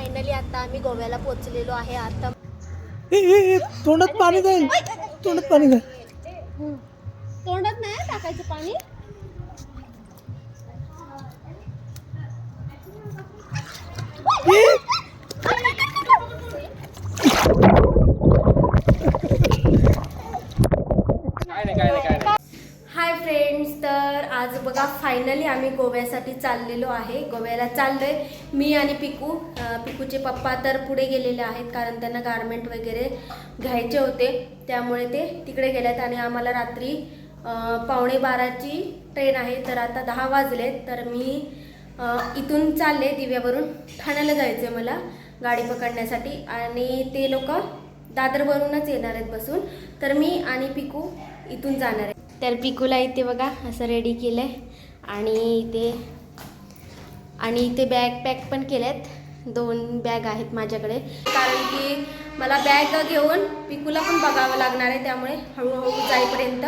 Finally आता आम्ही गोव्याला पोहोचलेलो आहे. आता तोंडात पाणी जाईल तोंडात पाणी जाईल तोंडात नाही टाकायचं पाणी? बघा फायनली आम्ही गोव्यासाठी चाललेलो आहे. गोव्याला चाललोय मी आणि पिकू. पिकूचे पप्पा तर पुढे गेलेले आहेत कारण त्यांना गारमेंट वगैरे घ्यायचे होते. त्यामुळे ते तिकडे गेलेत आणि आम्हाला रात्री पावणे बाराची ट्रेन आहे. तर आता दहा वाजले. तर मी इथून चालले दिव्यावरून. ठाण्याला जायचं आहे मला गाडी पकडण्यासाठी. आणि ते लोक दादरवरूनच येणार आहेत बसून. तर मी आणि पिकू इथून जाणार आहे. तर पिकूला इथे बघा असं रेडी केलं आहे आणि इथे आणि इथे बॅग पॅक पण केल्यात दोन बॅग आहेत माझ्याकडे. कारण की मला बॅग घेऊन पिकूला पण बघावं लागणार आहे त्यामुळे हळूहळू जाईपर्यंत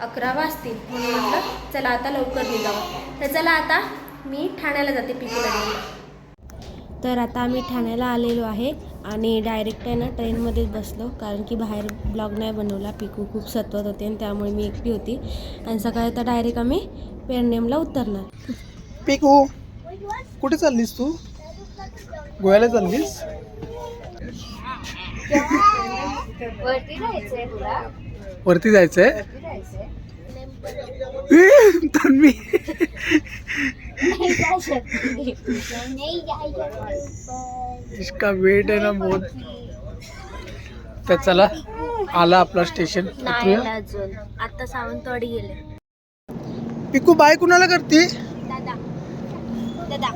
अकरा वाजतील. म्हणून म्हटलं चला आता लवकर निघावं. तर चला आता मी ठाण्याला जाते पिकूला तर आता आम्ही ठाण्याला आलेलो आहे. आणि डायरेक्ट आहे ना ट्रेनमध्येच बसलो. कारण की बाहेर ब्लॉग नाही बनवला पिकू खूप सत्वत होते आणि त्यामुळे मी एकटी होती. आणि सकाळी तर डायरेक्ट आम्ही पेरनेमला उतरणार. पिकू कुठे चाललीस तू? गोव्याला चाललीस? वरती जायचंय. तन्वी. इसका वेट आहे ना बहुत. तर चला आला आपला स्टेशन नाही आला अजून. आता सावंतवाडी गेले. पिकू बाय कुणाला करते? दादा. दादा.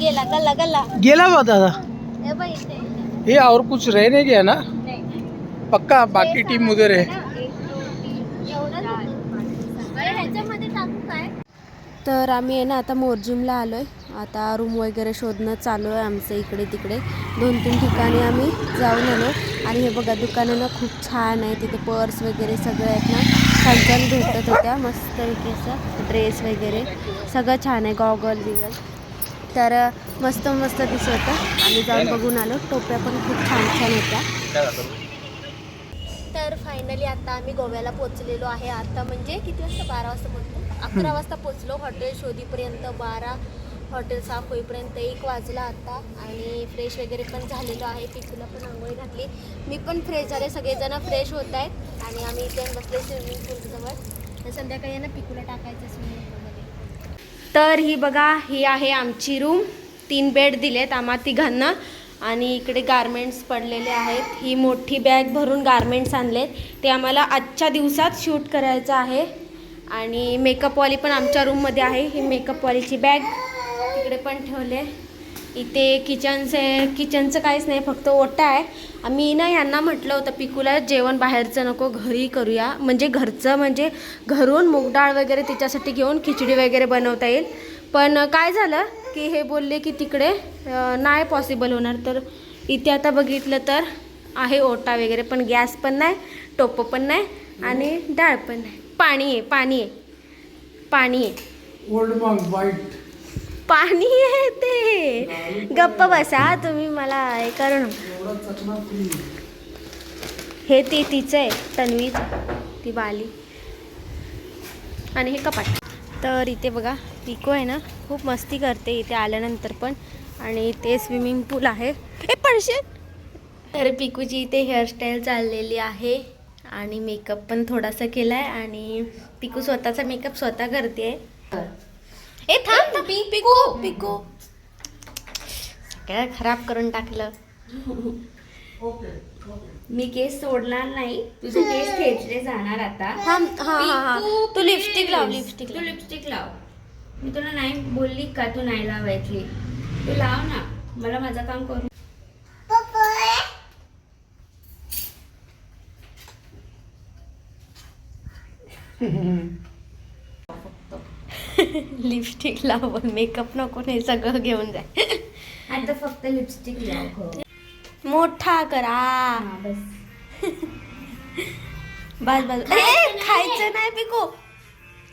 गेला गल्ला गल्ला. गेला बा दादा. ए. ये और कुछ रह नहीं गया ना? नाही. पक्का बाकी टीम उधर है. तर आम्ही आहे ना आता मोरजिमला आलो आहे आता रूम वगैरे शोधणं चालू आहे आमचं इकडे तिकडे. दोन तीन ठिकाणी आम्ही जाऊन आलो. आणि हे बघा दुकानं ना खूप छान आहे. तिथे पर्स वगैरे सगळं आहेत ना. छान छान भेटत होत्या. मस्त असं ड्रेस वगैरे. सगळं छान आहे. गॉगल बिगल. तर मस्त मस्त दिसत होतं. आम्ही जाऊन बघून आलो. टोप्या पण खूप छान छान होत्या. तर फायनली आता आम्ही गोव्याला पोचलेलो आहे. आता म्हणजे किती वाजता? बारा वाजता पोचलो अकरा वाजता पोचलो हॉटेल शोधीपर्यंत बारा हॉटेल साफ होईपर्यंत एक वाजला आता. आणि फ्रेश वगैरे पण झालेलो आहे. पिकूला पण आंघोळी घातली. मी पण फ्रेश झाले. सगळेजण फ्रेश होत आहेत. आणि आम्ही इथे बसले स्विमिंग पूलजवळ तर संध्याकाळी आहे ना पिकूला टाकायचं स्विमिंग पूलमध्ये तर ही बघा ही आहे आमची रूम तीन बेड दिलेत आम्हा तिघांना. आणि इकडे गारमेंट्स पडलेले आहेत. ही मोठी बॅग भरून गारमेंट्स आणलेत. ते आम्हाला आजच्या दिवसात शूट करायचं आहे. आणि मेकअपवाली पण आमच्या रूममध्ये आहे. ही मेकअपवालीची बॅग तिकडे पण ठेवले. इथे किचनचे किचनचं काहीच नाही फक्त ओटा आहे. आम्ही ना यांना म्हटलं होतं पिकूला जेवण बाहेरचं नको घरी करूया. म्हणजे घरचं म्हणजे घरून मूग डाळ वगैरे तिच्यासाठी घेऊन खिचडी वगैरे बनवता येईल. पण काय झालं की हे बोलले की तिकडे नाही पॉसिबल होणार. तर इथे आता बघितलं तर आहे ओटा वगैरे पण गॅस पण नाही टोपं पण नाही आणि डाळ पण नाही. पाणी आहे पाणी आहे. पाणी आहे. ओल्ड मॉंग वाईट पाणी आहे ते. गप्प बसा तुम्ही मला हे करू नका. हे ती तिचं आहे तन्वीच ती बाली. आणि हे कपाट. तर इथे बघा पिको आहे ना खूप मस्ती करते इथे आल्यानंतर पण. आणि इथे स्विमिंग पूल आहे. हे पडशे तर पिकूची इथे हेअरस्टाईल चाललेली आहे. आणि मेकअप पण थोडासा केला आहे आणि पिकू स्वतःचा मेकअप स्वतः करते. ए थांब. पिकू पिकू सगळं खराब करून टाकलं. मी केस सोडणार नाही. तुझे केस खेचले जाणार आता. थांब हा हा हा. पिकू, तू लिपस्टिक please. लाव लिपस्टिक तू लिपस्टिक लाव. मी तुला नाही बोलली का तू नाही लावायची? तू लाव ना. मला माझं काम करू लिपस्टिक लाव मेकअप नको नाही सगळं घेऊन जाय. आता फक्त लिपस्टिक लाव मोठा करा. हा, बस. बस खायचं नाही पिकू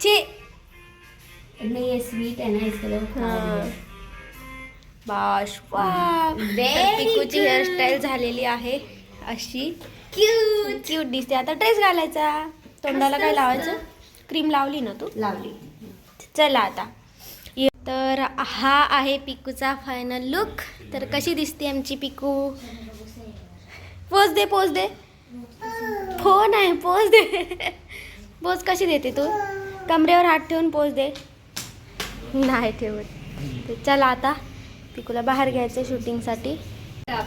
चे. नहीं ये स्वीट है ना इसके लिए वो खा हाँ। रही है। बाश वा पिकूची हेअरस्टाईल झालेली आहे अशी. क्यूट क्यूट दिसते. आता ड्रेस घालायचा. तोंडाला काय लावायचं? क्रीम लावली ना तू? लावली. चला आता. ये- तर हा आहे पिकूचा फायनल लुक तर कशी दिसते आमची पिकू? पोच दे पोच दे. फोन आहे पोच दे. पोच कशी देते तू? कमरेवर हात ठेवून पोच दे. नाही ठेवत. तर चला आता पिकूला बाहेर घ्यायचं शूटिंगसाठी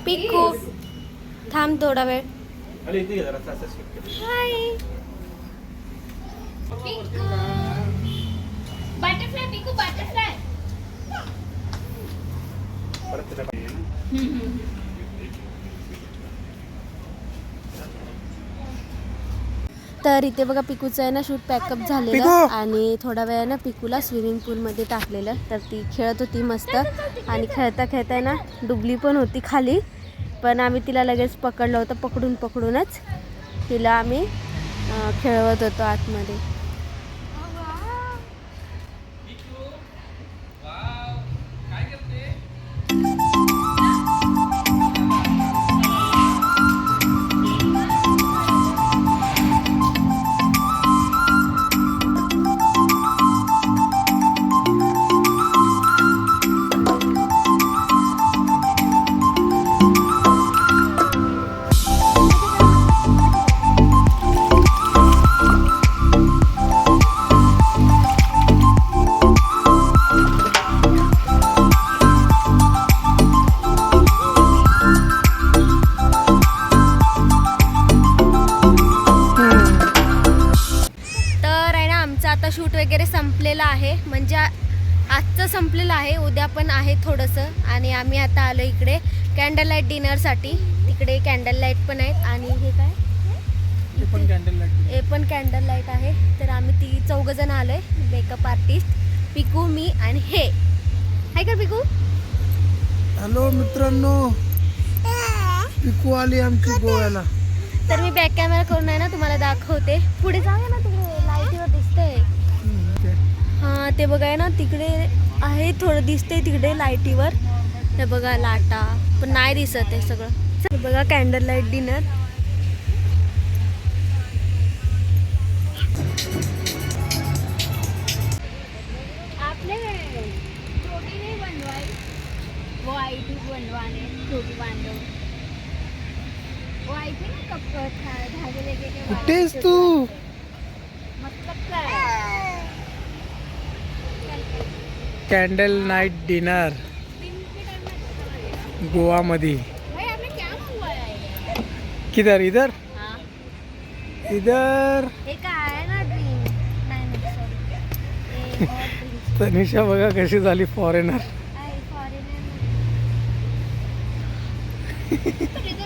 पिकू थांब थोडा वेळ. हाय बटरफ्लाय पिकू बटरफ्लाय तर इथे बघा पिकूचं आहे ना शूट पॅकअप झालेलं! आणि थोड्या वेळानं पिकूला स्विमिंग पूलमध्ये टाकलेलं. तर ती खेळत होती मस्त आणि खेळता खेळता आहे ना डुबली पण होती खाली. पण आम्ही तिला लगेच पकडलं होतं पकडून पकडूनच तिला आम्ही खेळवत होतो आतमध्ये. संपलेलं आहे. म्हणजे आजचं संपलेलं आहे. उद्या पण आहे थोडंसं. आणि आम्ही आता आलो इकडे कॅन्डल लाइट डिनरसाठी तिकडे कॅन्डल लाइट पण आहेत. आणि हे काय? पण कॅन्डल लाइट हे पण कॅन्डल लाइट आहे. तर आम्ही ती चौघ जण आलोय. मेकअप आर्टिस्ट पिकू मी आणि हे. हाय का पिकू? हॅलो मित्रांनो. पिकू आली आमची गोव्याला. तर मी बॅक कॅमेरा करून आहे ना तुम्हाला दाखवते. पुढे जाऊया ना तिकडे लाईटीवर दिसतंय. ते बघाय ना तिकडे आहे थोडं दिसते तिकडे लाईटीवर. हे बघा लाटा. पण नाही दिसत आहे सगळं. बघा कॅन्डल लाइट डिनर आपले छोटी नाही बनवाई कॅन्डल नाईट डिनर गोवामध्ये. किधर इधर? हाँ। इधर. तनिषा बघा कशी झाली फॉरेनर